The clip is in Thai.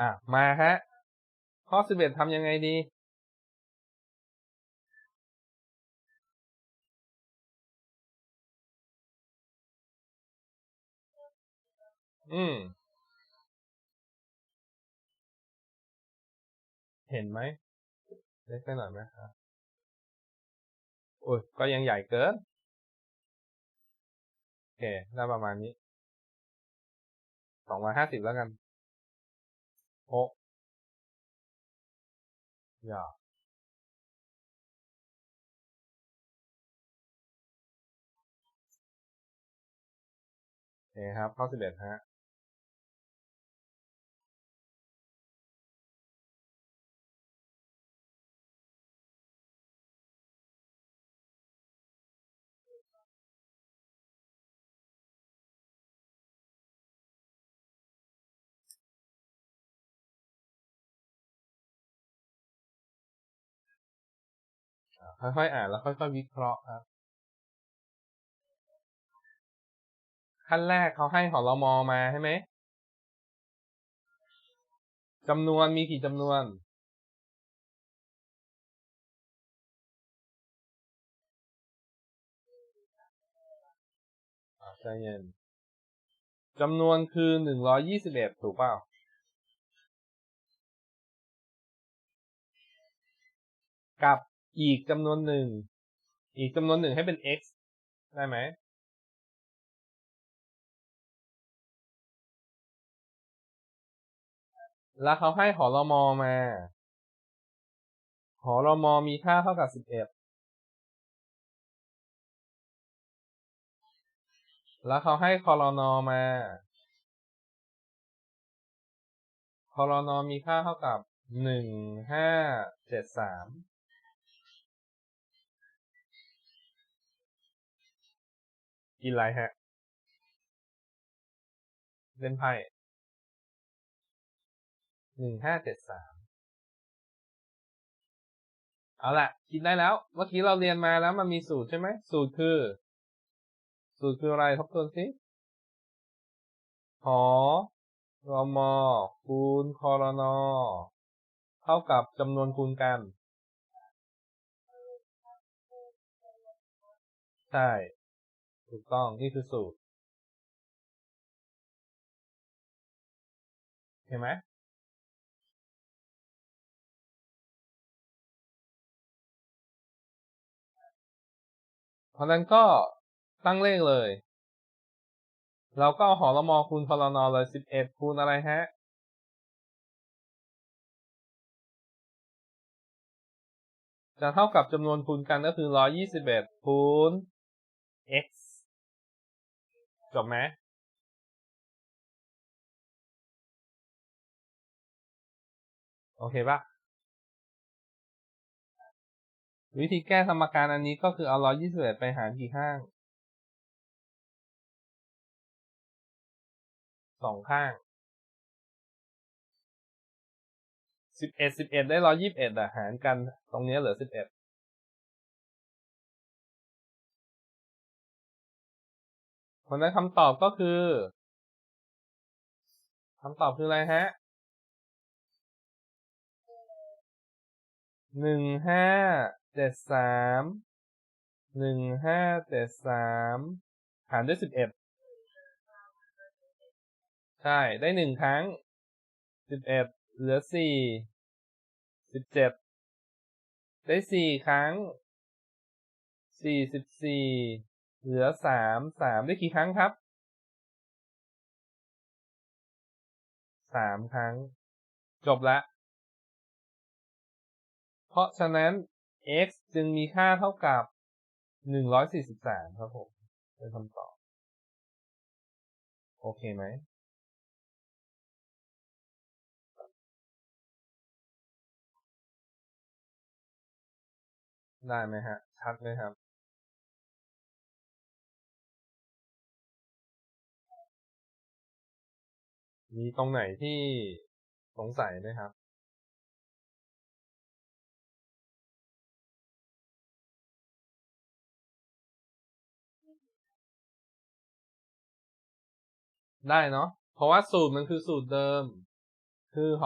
อะ มาฮะ ข้อสิบเอ็ดทำยังไงดี อืม เห็นไหม เล็กไปหน่อยไหมครับโอ้ยก็ยังใหญ่เกิน โอเค ได้ประมาณนี้สองร้อยห้าสิบแล้วกัน โอ้อย่าโอคครับข้อสิบเอ็ดฮะ ค่อยๆอ่านแล้วค่อยๆวิเคราะห์ครับ ขั้นแรกเขาให้หอรมอมาใช่ไหมจำนวนมีกี่จำนวน ใจเย็นจำนวนคือหนึ่งร้อยยี่สิบเอ็ดถูกเปล่า กับ อีกจำนวนหนึ่ง อีกจำนวนหนึ่งให้เป็น x ได้ไหมแล้วเขาให้หอรมอมา หอรมอมีค่าเท่ากับสิบเอ็ด แล้วเขาให้คอรนอมา คอรนอมีค่าเท่ากับหนึ่งห้าเจ็ดสาม กินอะไรฮะ เล่นไพ่หนึ่งห้าเจ็ดสามเอาละคิดได้แล้ว เมื่อกี้เราเรียนมาแล้วมันมีสูตรใช่ไหม สูตรคือ สูตรคืออะไรทบทวนสิหอรมอคูณคอรนอเท่ากับจำนวนคูณกัน ใช่ ถูกต้องนี่คือสูตรเห็นไหมเพราะนั้นก็ตั้งเลขเลย เราก็เอาหอรมอคูณพลนอเลยสิบเอ็ดคูณอะไรฮะจะเท่ากับจำนวนคูณกันก็คือร้อยี่สิบเอ็ดคูณ x จบไหมโอเคปะวิธีแก้สมการอันนี้ก็คือเอาร้อยี่สิบเอ็ดไปหารกี่ข้างสองข้างสิบเอ็ดสิบเอ็ดได้ร้อยี่สิบเอ็ดอะหารกันตรงนี้เหลือสิบเอ็ด ผลนั้นคำตอบก็คือคำตอบคืออะไรฮะหนึ่งห้าเจ็ดสามหนึ่งห้าเจ็ดสามหารด้วยสิบเอ็ดใช่ ได้หนึ่งครั้งสิบเอ็ดเหลือสี่สิบเจ็ดได้สี่ครั้งสี่สิบสี่ เหลือสามสามได้กี่ครั้งครับสามครั้ง จบละ เพราะฉะนั้น x จึงมีค่าเท่ากับหนึ่งร้อยสี่สิบสามครับผม เป็นคำตอบ โอเคไหมได้ไหมฮะ ชัดไหมครับ มีตรงไหนที่สงสัยไหมครับได้เนาะ เพราะว่าสูตรมันคือสูตรเดิม คือหอ